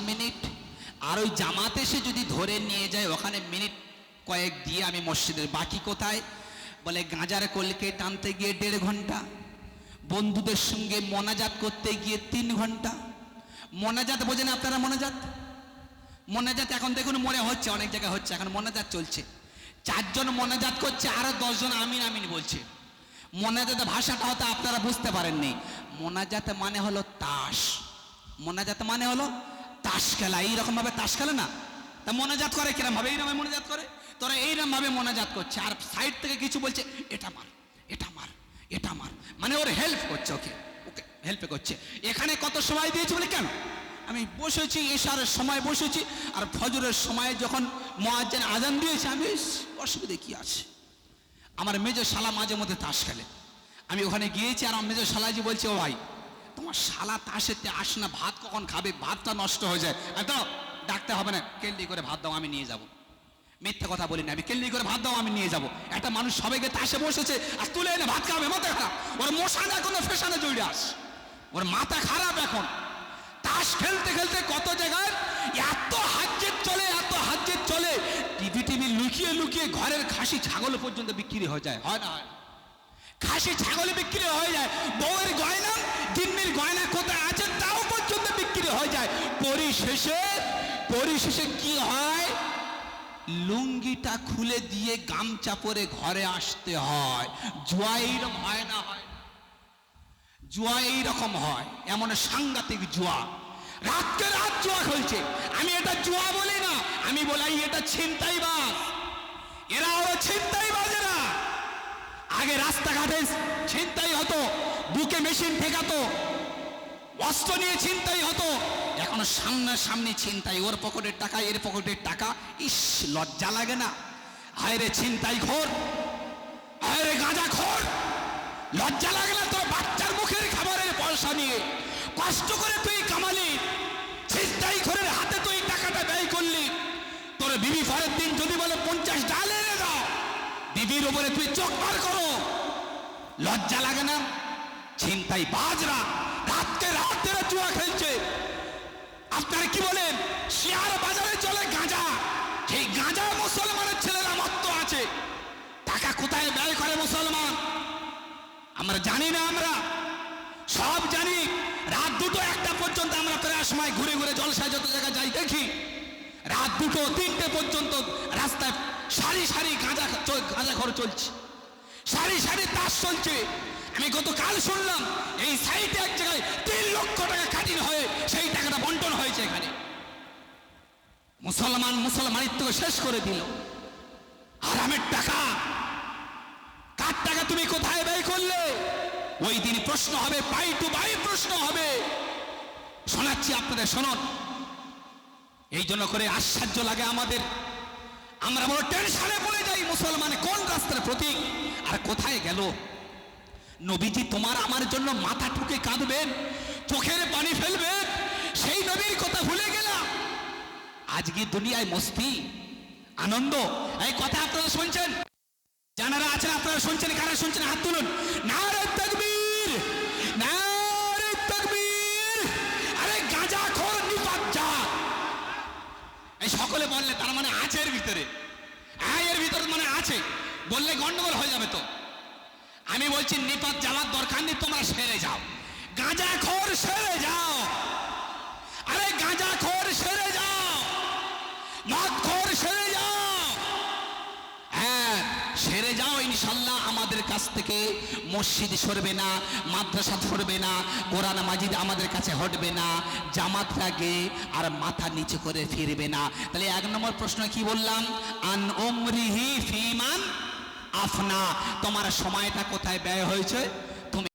Minute. আর ওই জামাতে সে যদি ধরে নিয়ে যায়, ওখানে মিনিট কয়েক দিয়ে আমি মসজিদের বাকি কোথায়? বলে গাঁজার কলকে টানতে গিয়ে দেড় ঘণ্টা, বন্ধুদের সঙ্গে মোনাজাত করতে গিয়ে তিন ঘণ্টা। মোনাজাত বোঝেন আপনারা মোনাজাত? মোনাজাত এখন দেখুন মনে হচ্ছে, অনেক জায়গায় হচ্ছে, এখন মোনাজাত চলছে। চারজন মোনাজাত করছে, আরও দশজন আমিন আমিন বলছে। মোনাজাত ভাষাটা হয়তো আপনারা বুঝতে পারেননি। মোনাজাত মানে হলো তাস। মোনাজাত মানে হলো তাস খেলা এইরকম ভাবে তাস খেলে না? তা মোনাজাত করে কিরম ভাবে এইরকম মোনাজাত করে? তোরা এইরকম ভাবে মোনাজাত করছে, আর সাইড থেকে কিছু বলছে, এটা মার এটা মার এটা মার। মানে ওর হেল্প করছে ওকে ওকে হেল্প করছে। এখানে কত সময় দিয়েছে বলে কেন? আমি বসেছি এশারের সময় বসেছি, আর ফজরের সময় যখন মহাজ্জান আজান দিয়েছে, আমি অসুবিধে কি আছে? আমার মেজো শালা মাঝে মধ্যে তাস খেলে। আমি ওখানে গিয়েছি, আর আমার মেজো শালাজি বলছে, ও ভাই তোমার শালা তাসেতে আস না, ভাত কখন খাবে? ভাতটা নষ্ট হয়ে যায়। দাও, ডাকতে হবে না, কেল্লি করে ভাত দাও, আমি নিয়ে যাব। মিথ্যে কথা বলি না আমি, কেল্লি করে ভাত দাও, আমি নিয়ে যাব। একটা মানুষ সবাইকে তাসে বসেছে, আর তুলে এনে ভাত খাবে মাথা খারাপ। ওর মশান এখনও ফেসানে জড়িয়ে আস। ওর মাথা খারাপ এখন। তাস খেলতে খেলতে কত জায়গায় এত হাজ্যের চলে, এত হাজ্যের চলে, টিভি টিভি লুকিয়ে লুকিয়ে ঘরের খাসি ছাগল পর্যন্ত বিক্রি হয়ে যায় হয় না হয় না? খাসি ছাগল বিক্রি হয়ে যায়। বউয়ের গয়না জিম্মির গয়না কোথায় আছে তাও পর্যন্ত বিক্রি হয়ে যায়। পরিশেষে পরিশেষে কি হয়? লুঙ্গিটা খুলে দিয়ে গামচা পরে ঘরে আসতে হয়। জুয়া এইরকম হয় না? হয়? জুয়া এইরকম হয়। এমন সাংঘাতিক জুয়া। রাতকে রাত জুয়া খেলছে। আমি এটা জুয়া বলি না, আমি বলাই এটা ছিনতাই বাস এরা ওরা ছিনতাই বাজেরা আগে রাস্তাঘাটে ছিনতাই হতো, বুকে মেশিন ঠেকাতো, অস্ত্র নিয়ে ছিনতাই হতো। এখন সামনে সামনে ছিনতাই, ওর পকেটের টাকা, এর পকেটের টাকা, ইস, লজ্জা লাগে না। হায় রে ছিনতাই খোর হায় রে গাঁজা খোর। লজ্জা লাগে না তোর বাচ্চার মুখের খাবারের পয়সা নিয়ে। কষ্ট করে তুই কামালি, ছিনতাই ঘরের হাতে তুই টাকাটা ব্যয় করলি। তোর বিবি পরের দিন যদি বলে পঞ্চাশ ডাল এনে দাও বিবির উপরে তুই চোখ বার করো। লজ্জা লাগে না? ছিনতাই বাজরা। রাতকে রাত ধরে জুয়া খেলছে। আপনারা কি বলেন শেয়ার বাজারে চলে গাঁজা। সেই গাঁজা মুসলমানের ছেলেরা মত্ত আছে। টাকা কোথায় ব্যয় করে মুসলমান? আমরা জানি না আমরা। সব জানি। রাত দুটো একটা পর্যন্ত আমরা প্রায় সময় ঘুরে ঘুরে জলসায় যত জায়গায় যাই দেখি। রাত দুটো তিনটে পর্যন্ত রাস্তায় সারি সারি গাঁজা গাঁজা ঘর চলছে। সারি সারি তাস চলছে। আমি গতকাল শুনলাম, এই সাইটে এক জায়গায় তিন লক্ষ টাকা কাটিং হয়ে সেই টাকাটা বন্টন হয়েছে এখানে। মুসলমান মুসলমানিত্ব শেষ করে দিল। আরামের টাকা। কার টাকা তুমি কোথায় ব্যয় করলে? ওই দিন প্রশ্ন হবে, পাই টু বাই প্রশ্ন হবে। শোনাচ্ছি আপনাদের, শোনন। এই জন্য করে আশ্চর্য লাগে আমাদের। আমরা বড় টেনশনে পড়ে যাই মুসলমান, কোন রাস্তার প্রতীক? আর কোথায় গেল? নবীজি তোমার আমার জন্য মাথা ঠুকে কাঁদবেন, চোখের পানি ফেলবেন, সেই নবীর কথা ভুলে গেলাম। আজকে দুনিয়ায় মস্তি? আনন্দ? এই কথা আপনারা শুনছেন? যারা আছেন আপনারা শুনছেন, কারা শুনছেন? হাত তুলুন। নারে আছে এর ভিতরে। হ্যাঁ এর ভিতরে মানে আছে। বললে গন্ডগোল হয়ে যাবে তো। আমি বলছি, নিপাত জ্বালার দরকার নেই, তোমরা সেরে যাও। গাঁজা খোর সেরে যাও আরে গাঁজা খোর সেরে যাও মদ খোর সেরে যাও হ্যাঁ সেরে যাও ইনশাল্লাহ আমাদের কাছ থেকে মসজিদ সরবে না, মাদ্রাসা সরবে না, কোরআন মাজিদ আমাদের কাছে হটবে না, জামাত রাগে আর মাথা নিচে করে ফিরবে না। তাহলে এক নম্বর প্রশ্ন কি বললাম? আন ওমরিহি ফিমান আফনা। তোমার সময়টা কোথায় ব্যয় হয়েছে?